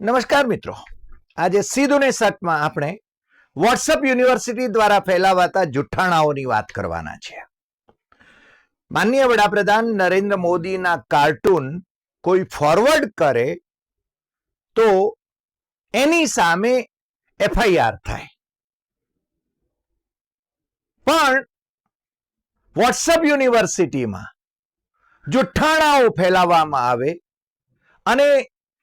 નમસ્કાર મિત્રો. આજે સીધું ને સટમાં આપણે વોટ્સઅપ યુનિવર્સિટી દ્વારા ફેલાવાતા જુઠ્ઠાણાઓની વાત કરવાના છે. માનનીય વડાપ્રધાન નરેન્દ્ર મોદીના કાર્ટૂન કોઈ ફોરવર્ડ કરે તો એની સામે એફઆઈઆર થાય. પણ વોટ્સઅપ યુનિવર્સિટીમાં જુઠ્ઠાણાઓ ફેલાવવામાં આવે અને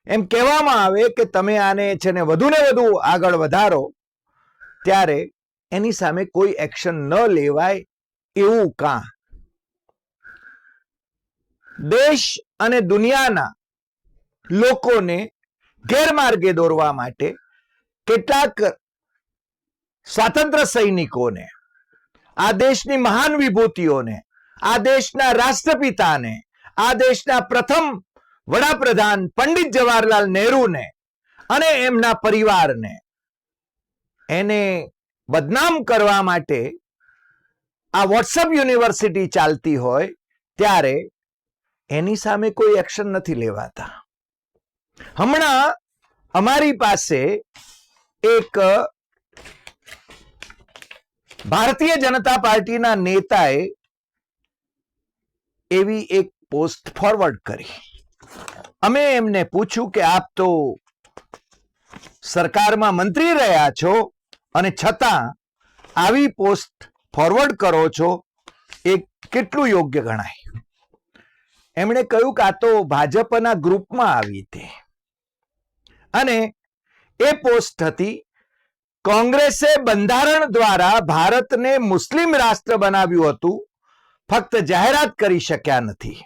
એમ કહેવામાં આવે કે તમે આને છે ને વધુ ને વધુ આગળ વધારો, ત્યારે એની સામે કોઈ એક્શન ન લેવાય એવું કાં? દેશ અને દુનિયાના લોકોને ગેરમાર્ગે દોરવા માટે કેટલાક સ્વાતંત્ર્ય સૈનિકોને, આ દેશની મહાન વિભૂતિઓને, આ દેશના રાષ્ટ્રપિતાને, આ દેશના પ્રથમ વડાપ્રધાન પંડિત જવાહરલાલ નહેરુને અને એમના પરિવારને એને બદનામ કરવા માટે આ વોટ્સઅપ યુનિવર્સિટી ચાલતી હોય ત્યારે એની સામે કોઈ એક્શન નથી લેવાતા. હમણાં અમારી પાસે એક ભારતીય જનતા પાર્ટીના નેતાએ એવી એક પોસ્ટ ફોરવર્ડ કરી. અમે એમને પૂછ્યું કે આપ તો સરકારમાં મંત્રી રહ્યા છો અને છતાં આવી પોસ્ટ ફોરવર્ડ કરો છો, એ કેટલું યોગ્ય ગણાય? એમણે કહ્યું કે આ તો ભાજપના ગ્રુપમાં આવી હતી. અને એ પોસ્ટ હતી, કોંગ્રેસે બંધારણ દ્વારા ભારતને મુસ્લિમ રાષ્ટ્ર બનાવ્યું હતું, ફક્ત જાહેરાત કરી શક્યા નથી.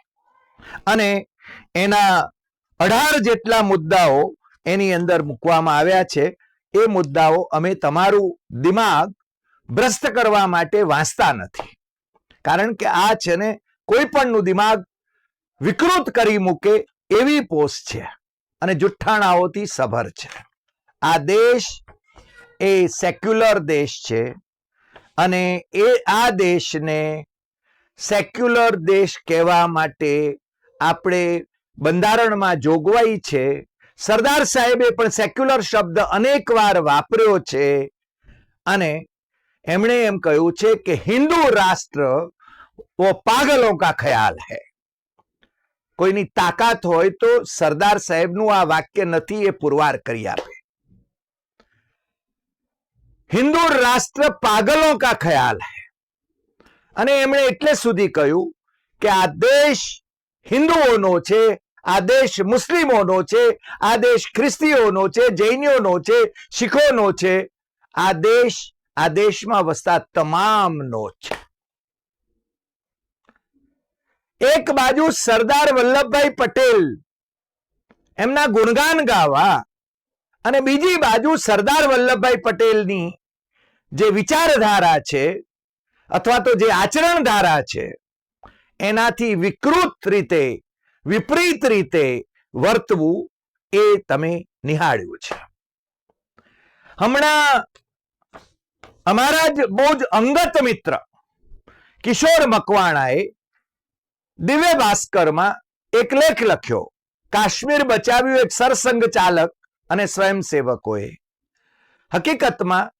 અને એના અઢાર જેટલા મુદ્દાઓ એની અંદર મૂકવામાં આવ્યા છે. એ મુદ્દાઓ અમે તમારું દિમાગ ભ્રષ્ટ કરવા માટે વાંચતા નથી. કારણ કે આ છે ને કોઈ પણનું દિમાગ વિકૃત કરી મૂકે એવી પોસ્ટ છે અને જુઠ્ઠાણાઓથી સભર છે. આ દેશ એ સેક્યુલર દેશ છે અને એ આ દેશને સેક્યુલર દેશ કહેવા માટે આપણે બંધારણમાં જોગવાઈ છે. સરદાર સાહેબે પણ સેક્યુલર શબ્દ અનેક વાર વાપર્યો છે. અને એમણે એમ કહ્યું છે કે હિન્દુ રાષ્ટ્ર પાગલો કા ખ્યાલ હૈ. કોઈની તાકાત હોય તો સરદાર સાહેબનું આ વાક્ય નથી એ પુરવાર કરી આપે. હિન્દુ રાષ્ટ્ર પાગલો કા ખ્યાલ હૈ. અને એમણે એટલે સુધી કહ્યું કે આ દેશ હિન્દુઓનો છે, આ દેશ મુસ્લિમોનો છે, આ દેશ ખ્રિસ્તીઓનો છે, જૈનીઓનો છે, શીખોનો છે, આ દેશ, આ દેશમાં વસતા તમામનો છે. એક બાજુ સરદાર વલ્લભભાઈ પટેલ, એમના ગુણગાન ગાવા, અને બીજી બાજુ સરદાર વલ્લભભાઈ પટેલની જે વિચારધારા છે, અથવા તો જે આચરણ ધારા છે એનાથી વિકૃત રીતે, વિપરીત રીતે વર્તવું એ તમે નિહાળ્યું છે. હમણાં અમારા જ બહુ જ અંગત મિત્ર કિશોર મકવાણાએ દિવ્ય ભાસ્કરમાં એક લેખ લખ્યો. કાશ્મીર બચાવ્યું એક સરસંઘ ચાલક અને સ્વયંસેવકોએ. હકીકતમાં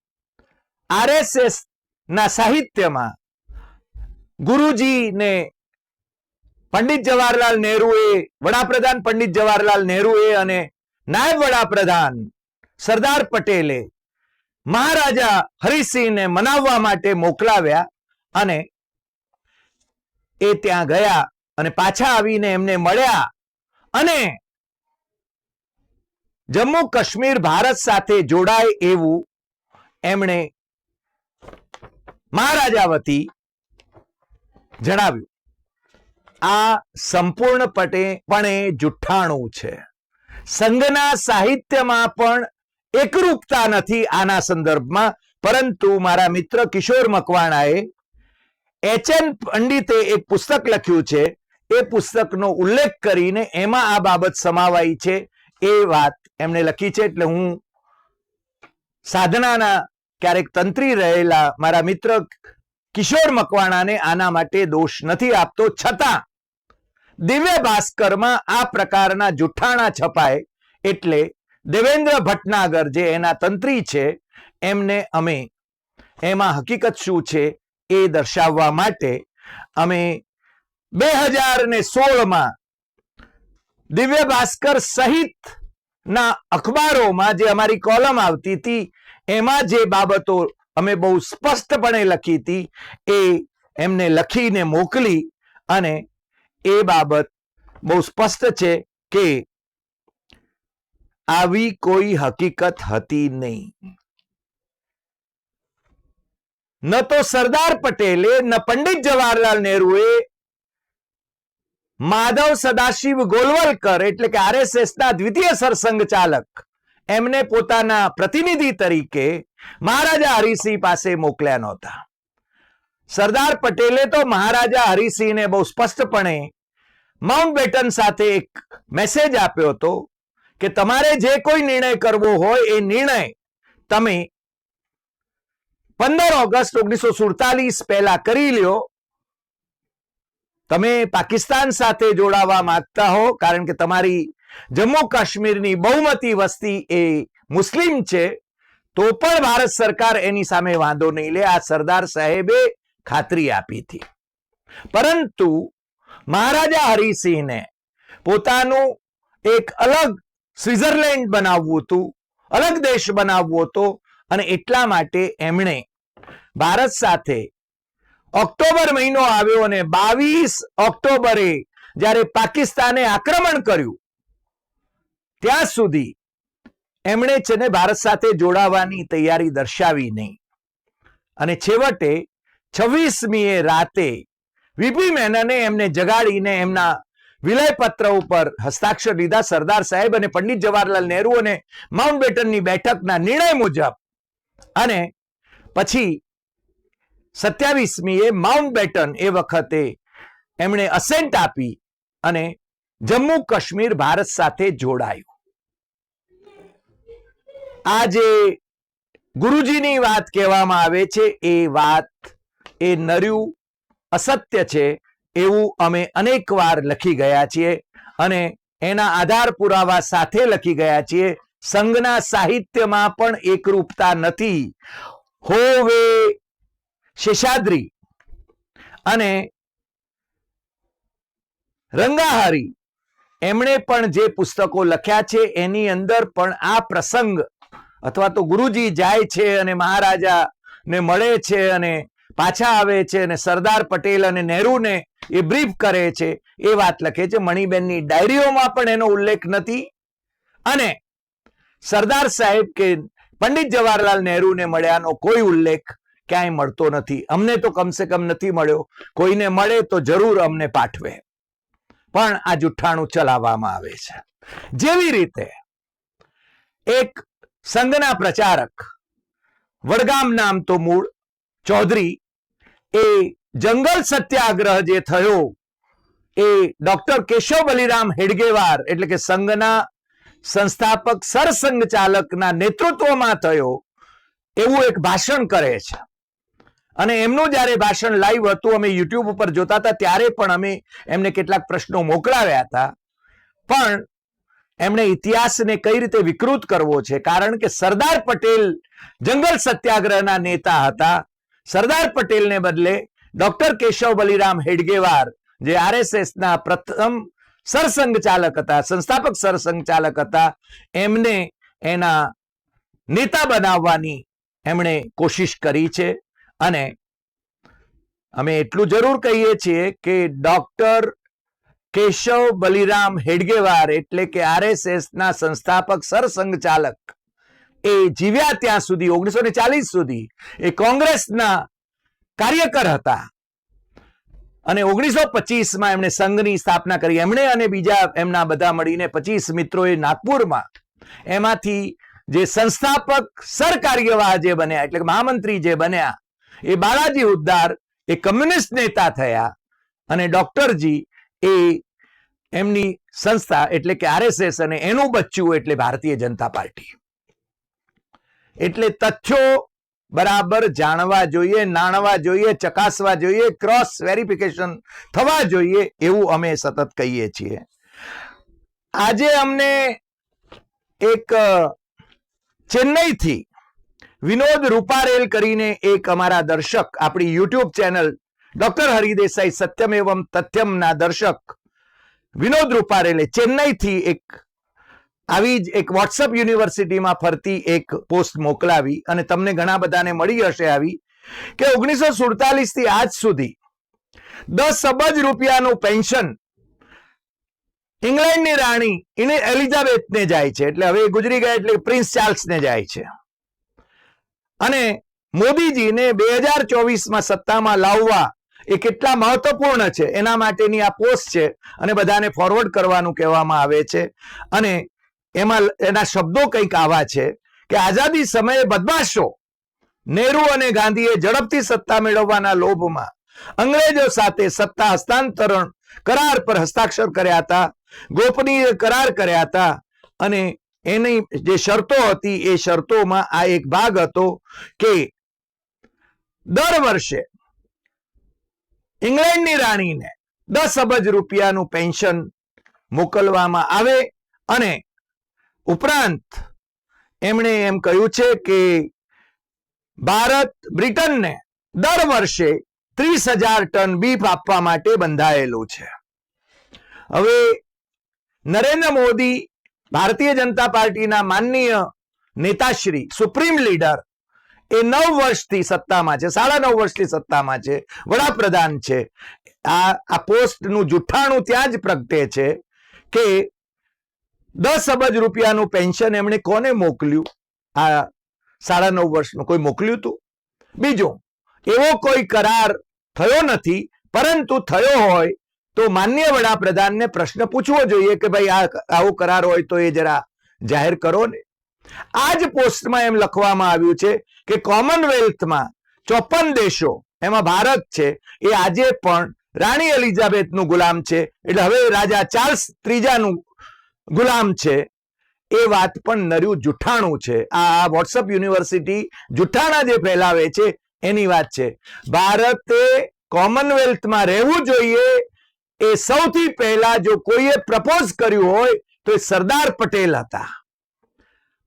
આરએસએસ ના સાહિત્યમાં ગુરુજીને પંડિત જવાહરલાલ નહેરુએ, વડાપ્રધાન પંડિત જવાહરલાલ નહેરુએ અને નાયબ વડાપ્રધાન સરદાર પટેલે મહારાજા હરિસિંહને મનાવવા માટે મોકલાવ્યા અને એ ત્યાં ગયા અને પાછા આવીને એમને મળ્યા અને જમ્મુ કાશ્મીર ભારત સાથે જોડાય એવું એમણે મહારાજા વતી જણાવ્યું. આ સંપૂર્ણપણે પણે જુઠ્ઠાણું છે. સંઘના સાહિત્યમાં પણ એકરૂપતા નથી આના સંદર્ભમાં, પરંતુ મારા મિત્ર કિશોર મકવાણાએ એચ પંડિતે એક પુસ્તક લખ્યું છે. એ પુસ્તકનો ઉલ્લેખ કરીને એમાં આ બાબત સમાવાઈ છે. એ વાત એમણે લખી છે એટલે હું સાધનાના ક્યારેક તંત્રી રહેલા મારા મિત્ર કિશોર મકવાણાને આના માટે દોષ નથી આપતો. છતાં દિવ્ય ભાસ્કરમાં આ પ્રકારના જુઠ્ઠાણા છપાય એટલે દેવેન્દ્ર ભટનાગર જે એના તંત્રી છે, એમને અમે, એમાં હકીકત શું છે એ દર્શાવવા માટે અમે બે હજાર ને સોળમાં દિવ્ય ભાસ્કર સહિત ના અખબારોમાં જે અમારી કોલમ આવતી હતી, એમાં જે બાબતો અમે બહુ સ્પષ્ટપણે લખી હતી, એ એમને લખીને મોકલી અને એ બાબત બહુ સ્પષ્ટ છે કે આવી કોઈ હકીકત હતી નહીં. ન તો સરદાર પટેલે, ન પંડિત જવાહરલાલ નહેરુએ માધવ સદાશિવ ગોલવલકર, એટલે કે આરએસએસના દ્વિતીય સરસંઘ ચાલક, એમને પોતાના પ્રતિનિધિ તરીકે મહારાજા હરિસિંહ પાસે મોકલ્યા નહોતા. સરદાર પટેલે તો મહારાજા હરિસિંહને બહુ સ્પષ્ટપણે માઉન્ટ બેટન સાથે એક મેસેજ આપ્યો હતો કે તમારે જે કોઈ નિર્ણય કરવો હોય એ નિર્ણય તમે પંદર ઓગસ્ટ ઓગણીસો સુડતાલીસ પહેલા કરી લ્યો. તમે પાકિસ્તાન સાથે જોડાવા માંગતા હો, કારણ કે તમારી જમ્મુ કાશ્મીરની બહુમતી વસ્તી એ મુસ્લિમ છે, તો પણ ભારત સરકાર એની સામે વાંધો નહીં લે. આ સરદાર સાહેબે ખાતરી આપી હતી. પરંતુ મહારાજા હરિસિંહને પોતાનું એક અલગ સ્વિટ્ઝરલેન્ડ બનાવવું હતું, અલગ દેશ બનાવવો હતો અને એટલા માટે એમણે ભારત સાથે ઓક્ટોબર મહિનો આવ્યો અને બાવીસ ઓક્ટોબરે જ્યારે પાકિસ્તાને આક્રમણ કર્યું, ત્યાં સુધી એમણે છે ને ભારત સાથે જોડાવાની તૈયારી દર્શાવી નહીં. અને છેવટે છવ્વીસમીએ રાતે વીપી મેનને એમને જગાડીને એમના વિલયપત્ર ઉપર હસ્તાક્ષર લીધા. સરદાર સાહેબ અને પંડિત જવાહરલાલ નહેરુ અને માઉન્ટ બેટનની બેઠકના નિર્ણય મુજબ અને પછી સત્યાવીસમીએ માઉન્ટ બેટન એ વખતે એમણે અસેન્ટ આપી અને જમ્મુ કાશ્મીર ભારત સાથે જોડાયું. આ જે ગુરુજીની વાત કહેવામાં આવે છે. એ વાત એ નર્યું અસત્ય છે એવું અમે અનેક વાર લખી ગયા છીએ અને એના આધાર પુરાવા સાથે લખી ગયા છીએ. સંઘના સાહિત્યમાં પણ એકરૂપતા નથી. હોવે શેષાદ્રી અને રંગાહારી એમણે પણ જે પુસ્તકો લખ્યા છે એની અંદર પણ આ પ્રસંગ અથવા તો ગુરુજી જાય છે અને મહારાજા ને મળે છે અને પાછા આવે છે અને સરદાર પટેલ અને નહેરુને એ બ્રીફ કરે છે, એ વાત લખે છે. મણિબેનની ડાયરીઓમાં પણ એનો ઉલ્લેખ નથી. અને સરદાર સાહેબ કે પંડિત જવાહરલાલ નહેરુને મળ્યાનો કોઈ ઉલ્લેખ ક્યાંય મળતો નથી. અમને તો કમસે કમ નથી મળ્યો. કોઈને મળે તો જરૂર અમને પાઠવે. પણ આ જુઠ્ઠાણું ચલાવવામાં આવે છે. જેવી રીતે એક સંઘના પ્રચારક, વડગામ નામ તો મૂળ, ચૌધરી એ જંગલ સત્યાગ્રહ જે થયો, એ ડોક્ટર કેશવ બલિરામ હેડગેવાર એટલે કે સંઘના સંસ્થાપક સરસંઘ ચાલકના નેતૃત્વમાં થયો, એવું એક ભાષણ કરે છે. અને એમનું જ્યારે ભાષણ લાઈવ હતું, અમે યુટ્યુબ ઉપર જોતા હતા, ત્યારે પણ અમે એમને કેટલાક પ્રશ્નો મોકલાવ્યા હતા. પણ એમણે ઇતિહાસને કઈ રીતે વિકૃત કરવો છે? કારણ કે સરદાર પટેલ જંગલ સત્યાગ્રહના નેતા હતા. સરદાર પટેલને બદલે ડોક્ટર કેશવ બલિરામ હેડગેવાર, જે આરએસએસના પ્રથમ સરસંઘ હતા, સંસ્થાપક સરસંઘ હતા, એમને એના નેતા બનાવવાની એમણે કોશિશ કરી છે. અને અમે એટલું જરૂર કહીએ છીએ કે ડોક્ટર કેશવ બલિરામ હેડગેવાર એટલે કે આરએસએસ ના સંસ્થાપક સરસંઘ ચાલક એ જીવ્યા ત્યાં સુધી, ઓગણીસો ને ચાલીસ સુધી એ કોંગ્રેસના કાર્યકર હતા. અને ઓગણીસો પચીસમાં એમણે સંઘની સ્થાપના કરી. એમણે અને બીજા એમના બધા મળીને પચીસ મિત્રોએ નાગપુરમાં એમાંથી જે સંસ્થાપક સરકાર્યવાહ જે બન્યા, એટલે મહામંત્રી જે બન્યા, એ બાલાજી ઉદ્દાર એ કમ્યુનિસ્ટ નેતા થયા અને ડોક્ટરજી એ એમની સંસ્થા એટલે કે આરએસએસ અને એનું બચ્ચું એટલે ભારતીય જનતા પાર્ટી. એટલે તથ્યો બરાબર જાણવા જોઈએ, નાણવા જોઈએ, ચકાસવા જોઈએ ક્રોસ વેરિફિકેશન થવા જોઈએ એવું અમે સતત કહીએ છીએ. આજે અમને એક ચેન્નઈથી વિનોદ રૂપારેલ કરીને એક અમારા દર્શક, આપણી યુટ્યુબ ચેનલ ડોક્ટર હરિદેસાઈ સત્યમ એવમ તથ્યમના દર્શક વિનોદ રૂપારેલે ચેન્નઈથી એક આવી જ એક વોટ્સઅપ યુનિવર્સિટીમાં ફરતી એક પોસ્ટ મોકલાવી અને તમને ઘણા બધાને મળી હશે આવી કે ઓગણીસો સુડતાલીસથી આજ સુધી દસ અબજ રૂપિયાનું પેન્શન ઇંગ્લેન્ડની રાણી એને એલિઝાબેથને જાય છે. એટલે હવે ગુજરી ગયા એટલે પ્રિન્સ ચાર્લ્સને જાય છે. અને મોદીજીને બે હજાર ચોવીસમાં સત્તામાં લાવવા એ કેટલા મહત્વપૂર્ણ છે. એના માટેની આ પોસ્ટ છે અને બધાને ફોરવર્ડ કરવાનું કહેવામાં આવે છે. અને એમાં એના શબ્દો કંઈક આવા છે કે આઝાદી સમયે બદમાશો નહેરુ અને ગાંધીએ ઝડપથી સત્તા મેળવવાના લોભમાં અંગ્રેજો સાથે સત્તા હસ્તાંતરણ કરાર પર હસ્તાક્ષર કર્યા હતા, ગોપનીય કરાર કર્યા હતા અને એની જે શરતો હતી એ શરતોમાં આ એક ભાગ હતો કે દર વર્ષે ઇંગ્લેન્ડની રાણીને દસ અબજ રૂપિયાનું પેન્શન મોકલવામાં આવે અને ઉપરાંત એમણે એમ કહ્યું છે કે ભારત બ્રિટનને દર વર્ષે ત્રીસ હજાર ટન બીફ આપવા માટે બંધાયેલું છે. હવે નરેન્દ્ર મોદી ભારતીય જનતા પાર્ટીના માનનીય નેતાશ્રી, સુપ્રીમ લીડર, એ નવ વર્ષથી સત્તામાં છે, સાડા નવ વર્ષથી સત્તામાં છે, વડાપ્રધાન છે. આ આ પોસ્ટનું જુઠ્ઠાણું ત્યાં જ પ્રગટે છે કે દસ અબજ રૂપિયાનું પેન્શન એમણે કોને મોકલ્યું? આ સાડા નવ વર્ષનું કોઈ મોકલ્યું હતું બીજું, એવો કોઈ કરાર થયો નથી, પરંતુ થયો હોય, તો માન્ય વડાપ્રધાનને પ્રશ્ન પૂછવો જોઈએ કે ભાઈ આ આવો કરાર હોય તો એ જરા જાહેર કરો ને. આ જ પોસ્ટમાં એમ લખવામાં આવ્યું છે કે કોમનવેલ્થમાં ચોપન દેશો, એમાં ભારત છે, એ આજે પણ રાણી એલિઝાબેથનું ગુલામ છે. એટલે હવે રાજા ચાર્લ્સ ત્રીજાનું ગુલામ છે. એ વાત પણ નર્યું જુઠ્ઠાણું છે. આ વોટ્સઅપ યુનિવર્સિટી જુઠ્ઠાણા જે ફેલાવે છે, એની વાત છે. ભારતે કોમનવેલ્થમાં રહેવું જોઈએ. એ સૌથી પહેલા જો કોઈએ પ્રપોઝ કર્યું હોય, તો એ સરદાર પટેલ હતા.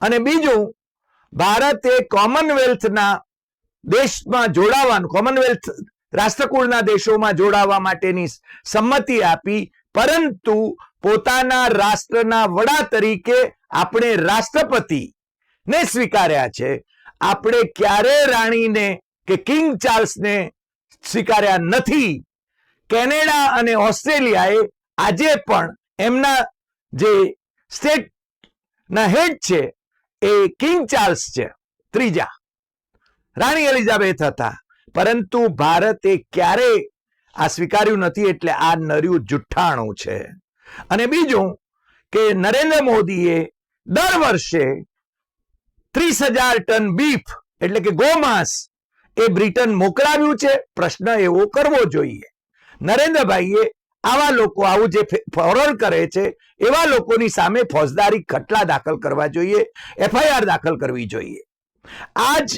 અને બીજું, ભારતે કોમનવેલ્થના દેશમાં જોડાવાનું, કોમનવેલ્થ રાષ્ટ્રકુળના દેશોમાં જોડાવા માટેની સંમતિ આપી પરંતુ પોતાના રાષ્ટ્રના વડા તરીકે આપણે રાષ્ટ્રપતિ ને સ્વીકાર્યા છે. આપણે ક્યારે રાણીને કે કિંગ ચાર્લ્સને સ્વીકાર્યા નથી? કેનેડા અને ઓસ્ટ્રેલિયાએ આજે પણ એમના જે સ્ટેટ ના હેડ છે એ કિંગ ચાર્લ્સ છે, ત્રીજા. રાણી એલિઝાબેથ હતા. પરંતુ ભારતે ક્યારે આ સ્વીકાર્યું નથી એટલે આ નર્યું જુઠ્ઠાણું છે. અને બીજું કે નરેન્દ્ર મોદીએ દર વર્ષે ત્રીસ હજાર ટન બીફ એટલે કે ગોમાંસ એ બ્રિટન મોકલાવ્યું છે. પ્રશ્ન એવો કરવો જોઈએ. નરેન્દ્રભાઈએ આવા લોકો આવું જે ફોરવર્ડ કરે છે, એવા લોકોની સામે ફોજદારી ખટલા દાખલ કરવા જોઈએ, એફઆઈઆર દાખલ કરવી જોઈએ. આજ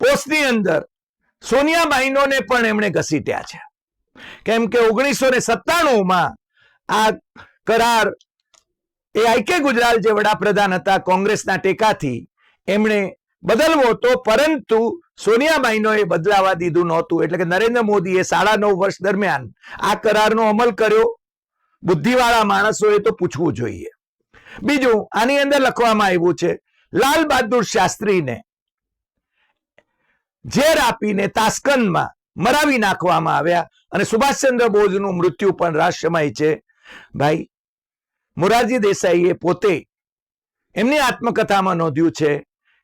પોસ્ટની અંદર સોનિયાબાઈનોને પણ એમણે ઘસીટ્યા છે. કેમ કે ઓગણીસો ને સત્તાણુંમાં આ કરાર એ આઈકે ગુજરાલ જે વડાપ્રધાન હતા કોંગ્રેસના ટેકાથી એમણે બદલવો હતો, પરંતુ સોનિયાબાઈનો એ બદલાવા દીધું નહોતું. એટલે કે નરેન્દ્ર મોદીએ સાડા નવ વર્ષ દરમિયાન આ કરારનો અમલ કર્યો. બુદ્ધિવાળા માણસોએ તો પૂછવું જોઈએ. બીજું, આની અંદર લખવામાં આવ્યું છે, લાલ બહાદુર શાસ્ત્રીને ઝેર આપીને તાસ્કનમાં મરાવી નાખવામાં આવ્યા અને સુભાષચંદ્ર બોઝનું મૃત્યુ પણ રાષ્ટ્રમય છે. ભાઈ, મોરારજી દેસાઈએ પોતે એમની આત્મકથામાં નોંધ્યું છે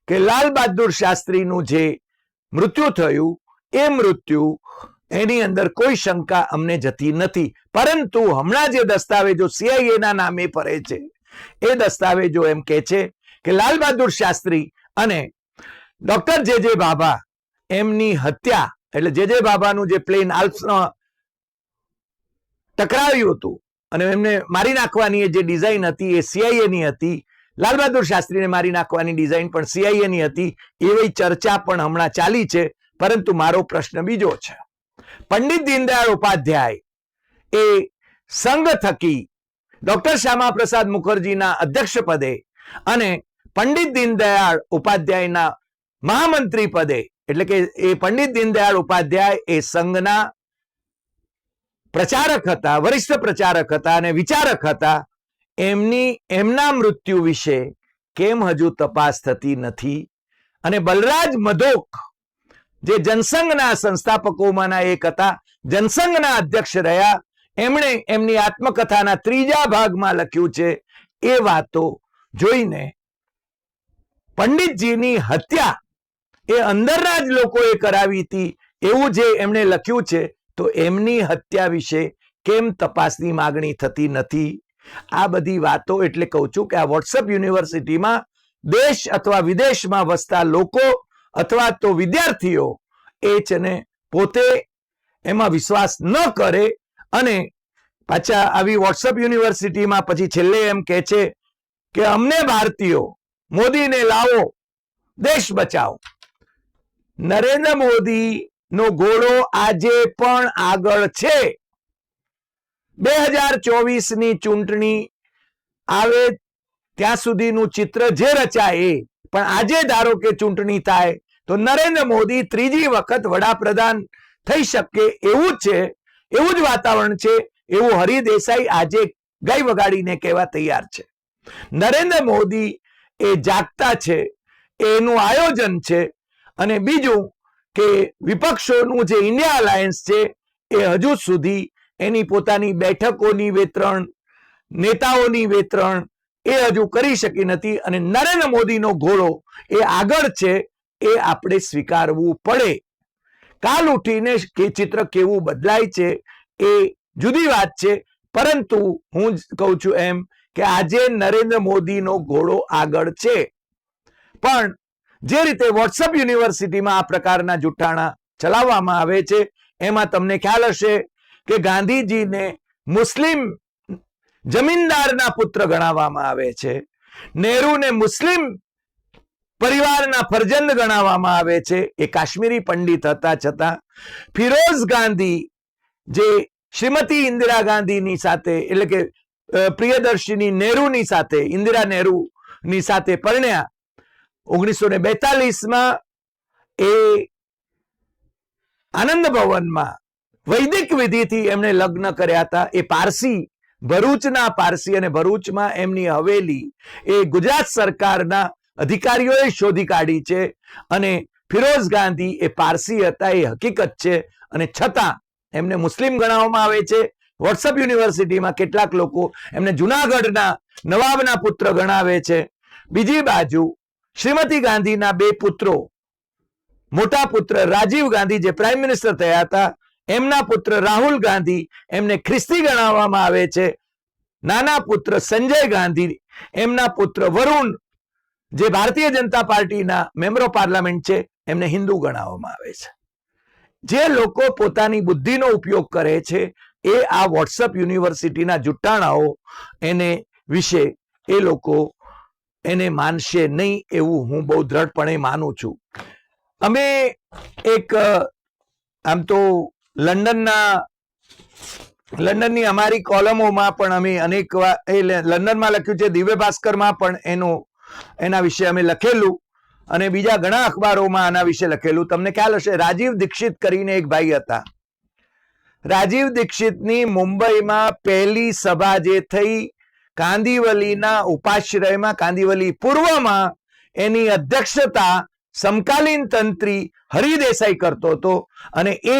કે લાલ બહાદુર શાસ્ત્રીનું જે મૃત્યુ થયું, એ મૃત્યુ એની અંદર કોઈ શંકા અમને જતી નથી. પરંતુ હમણાં જે દસ્તાવેજો સીઆઈએ ના નામે ફરે છે, એ દસ્તાવેજો એમ કે છે કે લાલ બહાદુર શાસ્ત્રી અને ડોક્ટર જે જે બાબા એમની હત્યા એટલે જે જે બાબાનું જે પ્લેન આલ્પ્સ ટકરાવ્યું હતું અને એમને મારી નાખવાની જે ડિઝાઇન હતી એ સીઆઈએ ની હતી. લાલ શાસ્ત્રીને મારી નાખવાની ડિઝાઇન પણ સીઆઈએ ની હતી. એવી ચર્ચા પણ હમણાં ચાલી છે. પરંતુ મારો પ્રશ્ન બીજો છે. પંડિત દીનદયાળ ઉપાધ્યાય એ સંઘ થકી ડોક્ટર શ્યામા પ્રસાદ મુખર્જીના અધ્યક્ષ પદે અને પંડિત દીનદયાળ ઉપાધ્યાયના મહામંત્રી પદે એટલે કે એ પંડિત દીનદયાળ ઉપાધ્યાય એ સંઘના પ્રચારક હતા, વરિષ્ઠ પ્રચારક હતા અને વિચારક હતા. એમની, એમના મૃત્યુ વિશે કેમ હજુ તપાસ થતી નથી? અને બલરાજ મધોક, જે જનસંઘના સંસ્થાપકોમાંના એક હતા, જનસંઘના અધ્યક્ષ રહ્યા, એમણે એમની આત્મકથાના ત્રીજા ભાગમાં લખ્યું છે, એ વાતો જોઈને પંડિતજીની હત્યા એ અંદરના જ લોકોએ કરાવી હતી. એવું જે એમણે લખ્યું છે, તો એમની હત્યા વિશે કેમ તપાસની માગણી થતી નથી? આ બધી વાતો એટલે કહું છું કે આ વોટ્સઅપ યુનિવર્સિટીમાં દેશ અથવા વિદેશમાં વસતા લોકો અથવા તો વિદ્યાર્થીઓ એ છે પોતે એમાં વિશ્વાસ ન કરે અને પાછા આવી વોટ્સઅપ યુનિવર્સિટીમાં પછી છેલ્લે એમ કે છે કે અમને ભારતીયો, મોદીને લાવો, દેશ બચાવો. નરેન્દ્ર મોદી નો ઘોડો આજે પણ આગળ છે. બે હજાર ચોવીસની ચૂંટણી આવે ત્યાં સુધીનું ચિત્ર જે રચાય પણ આજે ધારો કે ચૂંટણી થાય, તો નરેન્દ્ર મોદી ત્રીજી વખત વડાપ્રધાન થઈ શકે એવું છે, એવું જ વાતાવરણ છે, એવું હરિદેસાઈ આજે ગઈ વગાડીને કહેવા તૈયાર છે. નરેન્દ્ર મોદી એ જાગતા છે, એનું આયોજન છે અને બીજું કે વિપક્ષોનું જે ઇન્ડિયા અલાયન્સ છે, એ હજુ સુધી એની પોતાની બેઠકોની વેતરણ, નેતાઓની વેતરણ એ હજુ કરી શકી નથી અને નરેન્દ્ર મોદીનો ઘોડો એ આગળ છે એ આપણે સ્વીકારવું પડે. કાલ ઉઠીને કે ચિત્ર કેવું બદલાય છે એ જુદી વાત છે, પરંતુ હું કહું છું એમ કે આજે નરેન્દ્ર મોદીનો ઘોડો આગળ છે. પણ જે રીતે વોટ્સઅપ યુનિવર્સિટીમાં આ પ્રકારના જુઠ્ઠાણા ચલાવવામાં આવે છે, એમાં તમને ખ્યાલ હશે કે ગાંધીજીને મુસ્લિમ જમીનદારના પુત્ર ગણાવવામાં આવે છે, નહેરુને મુસ્લિમ પરિવારના ફરજંદ ગણાવવામાં આવે છે, એ કાશ્મીરી પંડિત હતા છતાં ફિરોઝ ગાંધી જે શ્રીમતી ઇન્દિરા ગાંધીની સાથે, એટલે કે પ્રિયદર્શિની નહેરુની સાથે, ઇન્દિરા નહેરુની સાથે પરણ્યા ઓગણીસો ને બેતાલીસમાં એ આનંદ ભવનમાં વૈદિક વિધિથી એમણે લગ્ન કર્યા હતા. એ પારસી, ભરૂચના પારસી અને ભરૂચમાં એમની હવેલી એ ગુજરાત સરકારના અધિકારીઓએ શોધી કાઢી છે અને ફિરોઝ ગાંધી એ પારસી હતા, એ હકીકત છે. અને છતાં એમને મુસ્લિમ ગણાવવામાં આવે છે. વોટ્સઅપ યુનિવર્સિટીમાં કેટલાક લોકો એમને જુનાગઢના નવાબના પુત્ર ગણાવે છે. બીજી બાજુ શ્રીમતી ગાંધીના બે પુત્રો. મોટા પુત્ર રાજીવ ગાંધી જે પ્રાઇમ મિનિસ્ટર થયા હતા, એમના પુત્ર રાહુલ ગાંધી એમને ખ્રિસ્તી ગણાવવામાં આવે છે. નાના પુત્ર સંજય ગાંધી, એમના પુત્ર વરુણ, જે ભારતીય જનતા પાર્ટીના મેમ્બર પાર્લામેન્ટ છે, એમને હિન્દુ ગણાવવામાં આવે છે. જે લોકો પોતાની બુદ્ધિનો ઉપયોગ કરે છે, એ આ વોટ્સઅપ યુનિવર્સિટીના જુટાણાઓ એને વિશે એ લોકો એને માનશે નહીં એવું હું બહુ દ્રઢપણે માનું છું. અમે એક આમ તો લંડનના, લંડનની અમારી કોલમોમાં પણ અમે અનેક એ લંડનમાં લખ્યું છે, દિવ્ય ભાસ્કરમાં પણ એનું, એના વિશે અમે લખેલું અને બીજા ઘણા અખબારોમાં આના વિશે લખેલું. તમને ખ્યાલ હશે, રાજીવ દીક્ષિત કરીને એક ભાઈ હતા. રાજીવ દીક્ષિતની મુંબઈમાં પહેલી સભા જે થઈ કાંદીવલીના ઉપાશ્રયમાં કાંદીવલી પૂર્વમાં એની અધ્યક્ષતા સમકાલીન તંત્રી હરિદેસાઈ કરતો હતો અને એ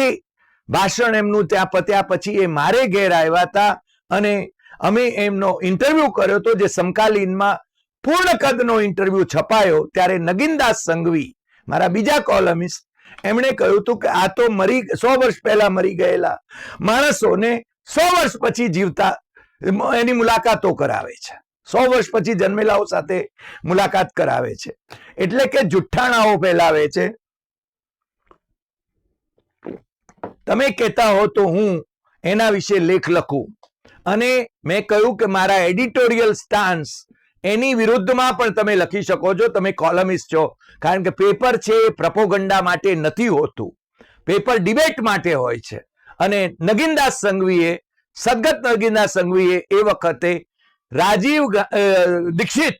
ભાષણ એમનું ત્યાં પત્યા પછી એ મારે ઘેર આવ્યા હતા અને અમે એમનો ઇન્ટરવ્યુ કર્યો હતો જે સમકાલીનમાં પૂર્ણ કદનો ઇન્ટરવ્યુ છપાયો ત્યારે નગીનદાસ સંઘવી, મારા બીજા કોલમિસ્ટ, એમણે કહ્યું હતું કે આ તો મરી, સો વર્ષ પહેલા મરી ગયેલા માણસોને સો વર્ષ પછી જીવતા એની મુલાકાતો કરાવે છે. સો વર્ષ પછી જન્મેલાઓ સાથે મુલાકાત કરાવે છે. એટલે કે જુઠ્ઠાણાઓ ફેલાવે છે. તમે કહેતા હો તો હું એના વિશે લેખ લખું. અને મેં કહ્યું કે મારા એડિટોરિયલ સ્ટાન્સ એની વિરુદ્ધમાં પણ તમે લખી શકો છો. તમે કોલમિસ્ટ છો. કારણ કે પેપર છે એ પ્રપોગંડા માટે નથી હોતું. પેપર ડિબેટ માટે હોય છે. અને નગીનદાસ સંઘવીએ સદગત નરગીના સંઘવીએ એ વખતે રાજીવ દીક્ષિત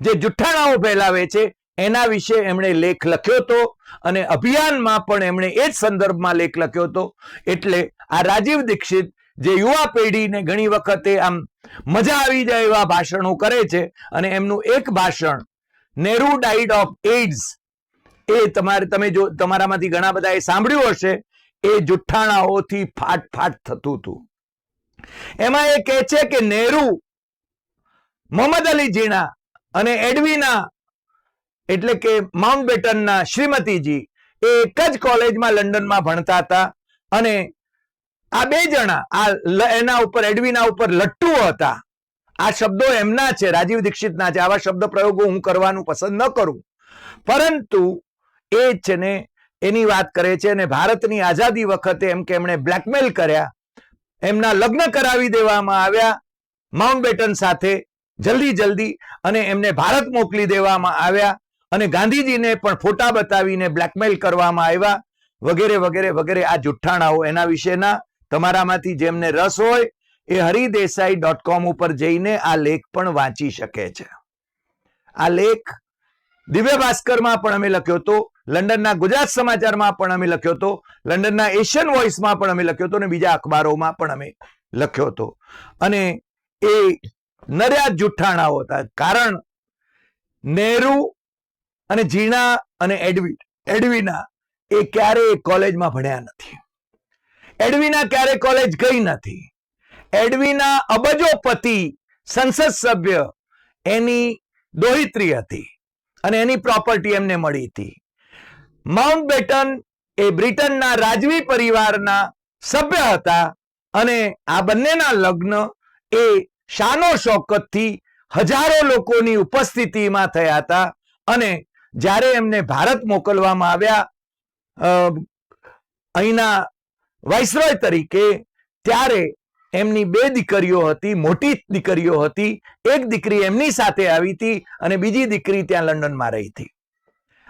જે જુઠ્ઠાણાઓ ફેલાવે છે, એના વિશે એમણે લેખ લખ્યો હતો અને અભિયાનમાં પણ એમણે એ જ સંદર્ભમાં લેખ લખ્યો હતો. એટલે આ રાજીવ દીક્ષિત જે યુવા પેઢીને ઘણી વખતે આમ મજા આવી જાય એવા ભાષણો કરે છે અને એમનું એક ભાષણ, નેહરુ ડાઇડ ઓફ એઇડ્સ એ તમારે, તમે જો, તમારામાંથી ઘણા બધા એ સાંભળ્યું હશે, એ જુઠ્ઠાણાઓથી ફાટ ફાટ થતું હતું. એમાં એ કહે છે કે નેહરુ, મોહમ્મદ અલી જીણા અને એડવીના એટલે કે માઉન્ટ બેટનના શ્રીમતીજી એ એક જ કોલેજમાં લંડનમાં ભણતા હતા અને આ બે જણા, આ એના ઉપર, એડવીના ઉપર લટ્ટુ હતા. આ શબ્દો એમના છે, રાજીવ દીક્ષિતના છે. આવા શબ્દ પ્રયોગો હું કરવાનું પસંદ ન કરું. પરંતુ એ છે ને, એની વાત કરે છે અને ભારતની આઝાદી વખતે એમ કે એમણે બ્લેકમેલ કર્યા એમના લગ્ન કરાવી દેવામાં આવ્યા. માઉન્ટ બેટન સાથે જલ્દી જલ્દી અને એમને ભારત મોકલી દેવામાં આવ્યા અને ગાંધીજીને પણ ફોટા બતાવીને બ્લેકમેલ કરવામાં આવ્યા. વગેરે વગેરે વગેરે આ જુઠ્ઠાણાઓ એના વિશેના. તમારામાંથી જેમને રસ હોય એ હરિદેસાઈ ડોટ કોમ ઉપર જઈને આ લેખ પણ વાંચી શકે છે. આ લેખ દિવ્ય ભાસ્કરમાં પણ અમે લખ્યો હતો. લંડનના ગુજરાત સમાચારમાં પણ અમે લખ્યો હતો. લંડનના એશિયન વોઇસમાં પણ અમે લખ્યો હતો અને બીજા અખબારોમાં પણ અમે લખ્યો હતો. અને એ નર્યા જુઠ્ઠાણાઓ હતા. કારણ નેહરુ અને જીણા અને એડવી એડવીના એ ક્યારેય કોલેજમાં ભણ્યા નથી. એડવીના ક્યારે કોલેજ ગઈ નથી. એડવીના અબજોપતિ સંસદ સભ્ય એની દોહિત્રી હતી અને એની પ્રોપર્ટી એમને મળી હતી. માઉન્ટ બેટન એ બ્રિટનના રાજવી પરિવારના સભ્ય હતા અને આ બંનેના લગ્ન એ શાનો શોકતથી હજારો લોકોની ઉપસ્થિતિમાં થયા હતા અને જ્યારે એમને ભારત મોકલવામાં આવ્યા અહીંના વાઇસરોય તરીકે, ત્યારે એમની બે દીકરીઓ હતી, મોટી દીકરીઓ હતી, એક દીકરી એમની સાથે આવી હતી અને બીજી દીકરી ત્યાં લંડનમાં રહી હતી.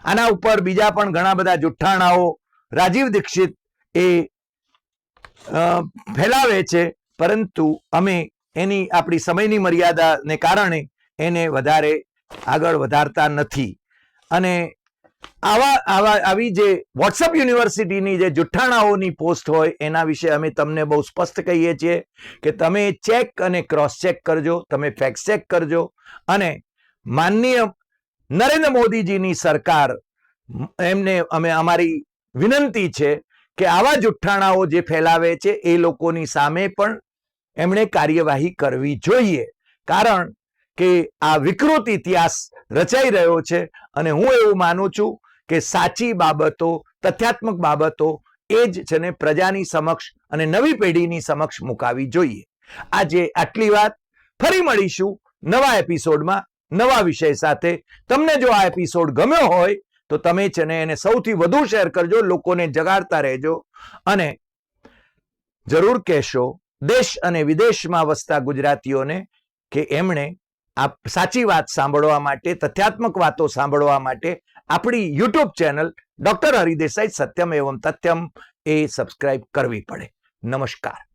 આના ઉપર બીજા પણ ઘણા બધા જુઠ્ઠાણાઓ રાજીવ દીક્ષિત એ ફેલાવે છે. પરંતુ અમે એની આપણી સમયની મર્યાદાને કારણે એને વધારે આગળ વધારતા નથી. અને આવા આવા, આવી જે વોટ્સઅપ યુનિવર્સિટીની જે જુઠ્ઠાણાઓની પોસ્ટ હોય એના વિશે અમે તમને બહુ સ્પષ્ટ કહીએ છીએ કે તમે ચેક અને ક્રોસ ચેક કરજો, તમે ફેક્સ ચેક કરજો અને માનનીય નરેન્દ્ર મોદીજીની સરકાર એમને અમે અમારી વિનંતી છે કે આવા જુઠ્ઠાણાઓ જે ફેલાવે છે, એ લોકોની સામે પણ એમણે કાર્યવાહી કરવી જોઈએ. કારણ કે આ વિકૃત ઇતિહાસ રચાઈ રહ્યો છે અને હું એવું માનું છું કે સાચી બાબતો, તથ્યાત્મક બાબતો એ જ છે ને પ્રજાની સમક્ષ અને નવી પેઢીની સમક્ષ મુકાવી જોઈએ. આજે આટલી વાત. ફરી મળીશું નવા એપિસોડમાં. નવા વિષય સાથે. તમને જો આ એપિસોડ ગમ્યો હોય, તો તમે છે ને એને સૌથી વધુ શેર કરજો, લોકોને જગાડતા રહેજો. અને જરૂર કહેશો, દેશ અને વિદેશમાં વસતા ગુજરાતીઓને કે એમણે આ સાચી વાત સાંભળવા માટે, તથ્યાત્મક વાતો સાંભળવા માટે આપણી યુટ્યુબ ચેનલ ડોક્ટર હરિદેસાઈ સત્યમ એવમ તથ્યમ એ સબસ્ક્રાઇબ કરવી પડે. નમસ્કાર.